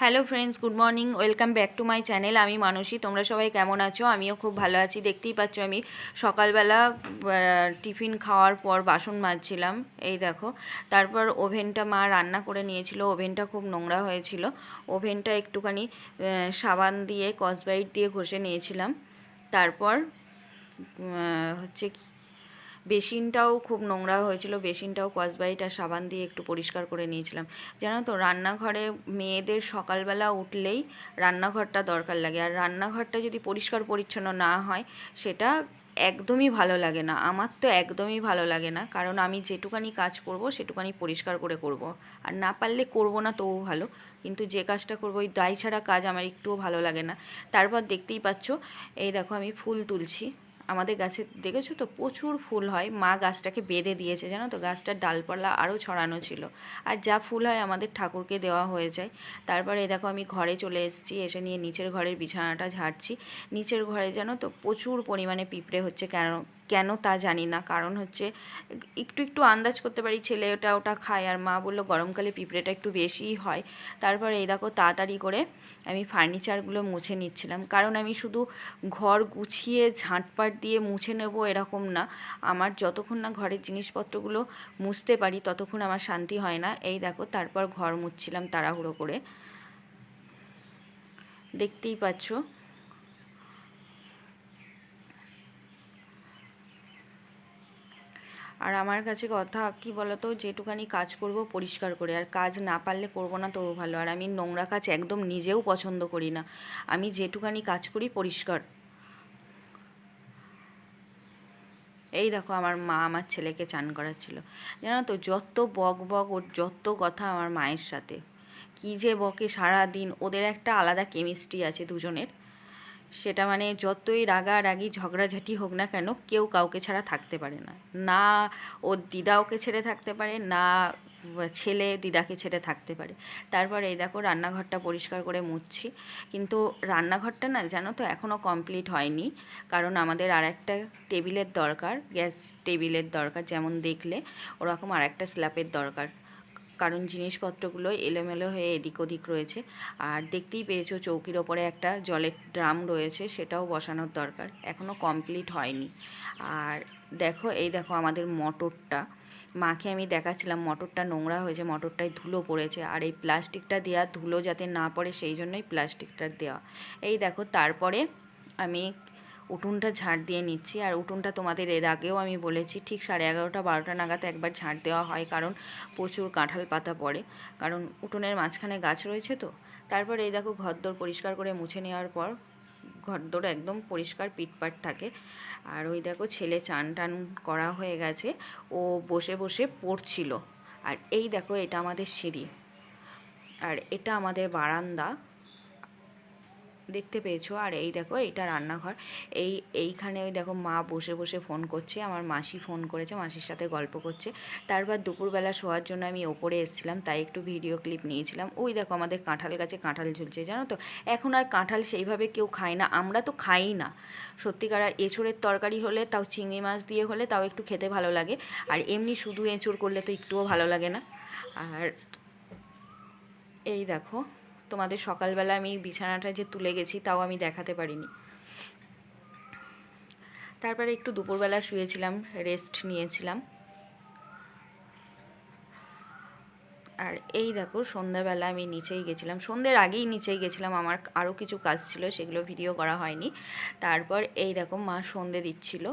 Hello friends, good morning, welcome back to my channel. আমি মানসী, তোমরা সবাই কেমন আছো? আমিও খুব ভালো আছি। দেখতেই পাচ্ছ আমি সকালবেলা টিফিন খাওয়ার পর বাসন মাজছিলাম, এই দেখো। তারপর ওভেনটা মা রান্না করে নিয়েছিল, ওভেনটা খুব নোংরা হয়েছিল। ওভেনটা একটুখানি সাবান দিয়ে, কসবাইট দিয়ে ঘষে নিয়েছিলাম। তারপর হচ্ছে বেসিনটাও খুব নোংরা হয়েছিল, বেসিনটাও কসবাইট আর সাবান দিয়ে একটু পরিষ্কার করে নিয়েছিলাম। জানো তো, রান্নাঘরে মেয়েদের সকালবেলা উঠলেই রান্নাঘরটা দরকার লাগে। আর রান্নাঘরটা যদি পরিষ্কার পরিচ্ছন্ন না হয়, সেটা একদমই ভালো লাগে না। আমার তো একদমই ভালো লাগে না, কারণ আমি যেটুকানি কাজ করব, সেটুকানি পরিষ্কার করে করব। আর না পারলে করব না তবু ভালো। কিন্তু যে কাজটা করব, ওই দায় ছাড়া কাজ আমার একটুও ভালো লাগে না। তারপর দেখতেই পাচ্ছ, এই দেখো আমি ফুল তুলছি। আমাদের গাছে দেখেছ তো? প্রচুর ফুল হয়। মা গাছটাকে বেঁধে দিয়েছে, জানো তো? গাছটার ডালপালা আরও ছড়ানো ছিল। আর যা ফুল হয় আমাদের ঠাকুরকে দেওয়া হয়ে যায়। তারপরে দেখো আমি ঘরে চলে এসেছি, এসে নিয়ে নিচের ঘরের বিছানাটা ঝাড়ছি। নিচের ঘরে জানো তো প্রচুর পরিমাণে পিঁপড়ে হচ্ছে। কেন কেন তা জানি না। কারণ হচ্ছে, একটু একটু আন্দাজ করতে পারি ছেলে ওটা ওটা খায় আর মা বলল গরমকালে পিঁপড়েটা একটু বেশিই হয়। তারপরে এই দেখো তাড়াতাড়ি করে আমি ফার্নিচারগুলো মুছে নিচ্ছিলাম। কারণ আমি শুধু ঘর গুছিয়ে ঝাঁটপাট দিয়ে মুছে নেব এরকম না। আমার যতক্ষণ না ঘরের জিনিসপত্রগুলো মুছতে পারি, ততক্ষণ আমার শান্তি হয় না। এই দেখো তারপর ঘর মুছছিলাম তাড়াহুড়ো করে। দেখতেই পাচ্ছ? আর আমার কাছে কথা, কি বলতো যেটুকানি কাজ করব পরিষ্কার করে, আর কাজ না পারলে করব না তবু ভালো। আর আমি নোংরা কাজ একদম নিজেও পছন্দ করি না। আমি যেটুকানি কাজ করি পরিষ্কার। এই দেখো আমার মা আমার ছেলেকে চান করাচ্ছিল। জানো তো, যত বক বক ওর যত কথা আমার মায়ের সাথে। কি যে বকে সারা দিন ওদের একটা আলাদা কেমিস্ট্রি আছে দুজনের। সেটা মানে যতই রাগা রাগারাগি, ঝগড়াঝাটি হোক না কেন, কেউ কাউকে ছাড়া থাকতে পারে না। না ওর দিদা ওকে ছেড়ে থাকতে পারে, না ছেলে দিদাকে ছেড়ে থাকতে পারে। তারপর এই দেখো রান্নাঘরটা পরিষ্কার করে মুছছি। কিন্তু রান্নাঘরটা না জানো তো এখনও কমপ্লিট হয়নি। কারণ আমাদের আর একটা টেবিলের দরকার, গ্যাস টেবিলের দরকার যেমন দেখলে, ওরকম আর একটা স্ল্যাপের দরকার। কারণ জিনিসপত্রগুলো এলোমেলো হয়ে এদিক ওদিক রয়েছে। আর দেখতেই পেয়েছ চৌকির ওপরে একটা জলের ড্রাম রয়েছে, সেটাও বসানোর দরকার। এখনও কমপ্লিট হয়নি। আর দেখো, এই দেখো আমাদের মটরটা। মাকে আমি দেখাচ্ছিলাম, মটরটা নোংরা হয়েছে, মটরটায় ধুলো পড়েছে। আর এই প্লাস্টিকটা দেওয়া ধুলো যাতে না পড়ে, সেই জন্যই প্লাস্টিকটা দেওয়া। এই দেখো, তারপরে আমি উঠোনটা ঝাড় দিয়ে নিচ্ছি। আর উঠোনটা তোমাদের এর আগেও আমি বলেছি, ঠিক সাড়ে এগারোটা, বারোটা নাগাদ একবার ঝাড় দেওয়া হয় কারণ প্রচুর কাঁঠাল পাতা পড়ে। কারণ উঠোনের মাঝখানে গাছ রয়েছে তো, তারপর এই দেখো ঘরদোর পরিষ্কার করে মুছে নেওয়ার পর ঘরদোর একদম পরিষ্কার পিটপাট থাকে। আর ওই দেখো ছেলে চান টান করা হয়ে গেছে, ও বসে বসে পড়ছিল। আর এই দেখো এটা আমাদের সিঁড়ি। আর এটা আমাদের বারান্দা। দেখতে পেয়েছ। আর এই দেখো এটা রান্নাঘর। এই, এইখানে ওই দেখো মা বসে বসে ফোন করছে, আমার মাসি ফোন করেছে, মাসির সাথে গল্প করছে। তারপর দুপুরবেলা শোয়ার জন্য আমি ওপরে এসেছিলাম, তাই একটু ভিডিও ক্লিপ নিয়েছিলাম। ওই দেখো আমাদের কাঁঠাল গাছে কাঁঠাল ঝুলছে, জানো তো? এখন আর কাঁঠাল সেইভাবে কেউ খায় না, আমরা তো খাই না। সত্যিকার আর এঁচোড়ের তরকারি হলে, তাও চিংড়ি মাছ দিয়ে হলে, তাও একটু খেতে ভালো লাগে। আর এমনি শুধু এঁচোড় করলে তো একটুও ভালো লাগে না। আর এই দেখো তোমাদের সকালবেলা আমি বিছানাটা যে তুলে গেছি, তাও আমি দেখাতে পারিনি। তারপরে একটু দুপুরবেলা শুয়েছিলাম রেস্ট নিয়েছিলাম। আর এই দেখো, সন্ধ্যাবেলা আমি নিচেই গেছিলাম। সন্ধ্যের আগেই নিচেই গেছিলাম, আমার আরও কিছু কাজ ছিল, সেগুলো ভিডিও করা হয়নি। তারপর এই দেখো, মা সন্ধে দিচ্ছিল।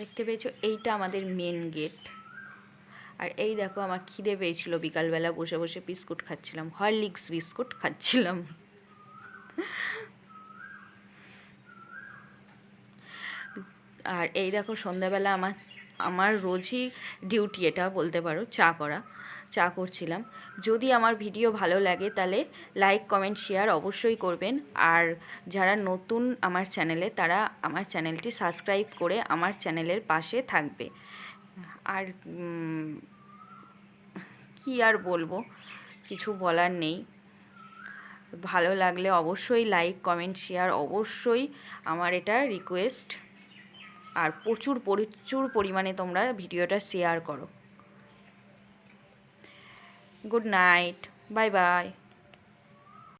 দেখতে পেয়েছ, এইটা আমাদের মেন গেট আর এই দেখো আমার খিদে পেয়েছিল। বিকালবেলা বসে বসে বিস্কুট খাচ্ছিলাম, হরলিক্স বিস্কুট খাচ্ছিলাম। আর এই দেখো সন্ধ্যাবেলা আমার আমার রোজই ডিউটি, এটা বলতে পারো, চা করা, চা করছিলাম। যদি আমার ভিডিও ভালো লাগে তাহলে লাইক, কমেন্ট, শেয়ার অবশ্যই করবেন। আর যারা নতুন আমার চ্যানেলে, তারা আমার চ্যানেলটি সাবস্ক্রাইব করে আমার চ্যানেলের পাশে থাকবে। আর কি আর বলব? কিছু বলার নেই। ভালো লাগলে অবশ্যই লাইক কমেন্ট শেয়ার অবশ্যই আমার এটা রিকোয়েস্ট আর প্রচুর প্রচুর পরিমাণে তোমরা ভিডিওটা শেয়ার করো। Good night bye bye